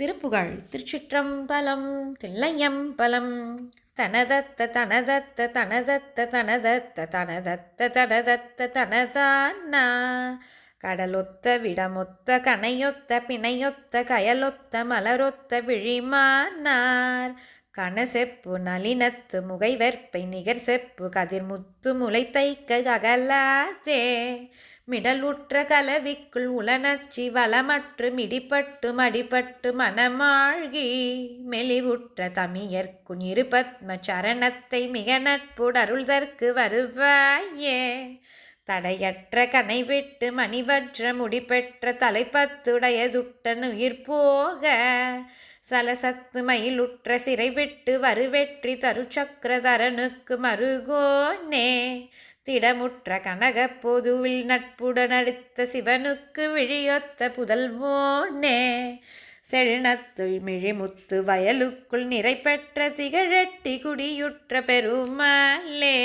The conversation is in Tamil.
திருப்புகழ் திருச்சிற்றம்பலம் தில்லையம்பலம். தனதத்த தனதத்த தனதத்த தனதத்த தனதத்த தனதத்த தனதானா கடலொத்த விடமொத்த கனையொத்த பிணையொத்த கயலொத்த மலரொத்த விழிமானார். கனசெப்பு நளினத்து முகைவெற்பை நிகர் செப்பு கதிர் முத்து முளைத்தைக்க அகலாதே. மிடலுற்ற கலவிக்குள் உளனச்சி வளமற்று மிடிப்பட்டு மடிப்பட்டு மனமாழ்கி மெலிவுற்ற தமியர்க்கு இரு பத்ம சரணத்தை மிக நட்புடருள்தற்கு வருவாயே. தடையற்ற கனை விட்டு மணிவற்ற தலைப்பத்துடைய துட்டன் உயிர் போக சலசத்து மயிலுற்ற சிறை விட்டு வருவெற்றி தருச்சக்கரதரனுக்கு மருகோனே. திடமுற்ற கனக பொதுவில் நட்புடன் அடுத்த சிவனுக்கு விழியொத்த புதல்வோனே செழுநத்துள் மிழிமுத்து வயலுக்குள் நிறை பெற்ற திகழட்டி குடியுற்ற பெருமாளே.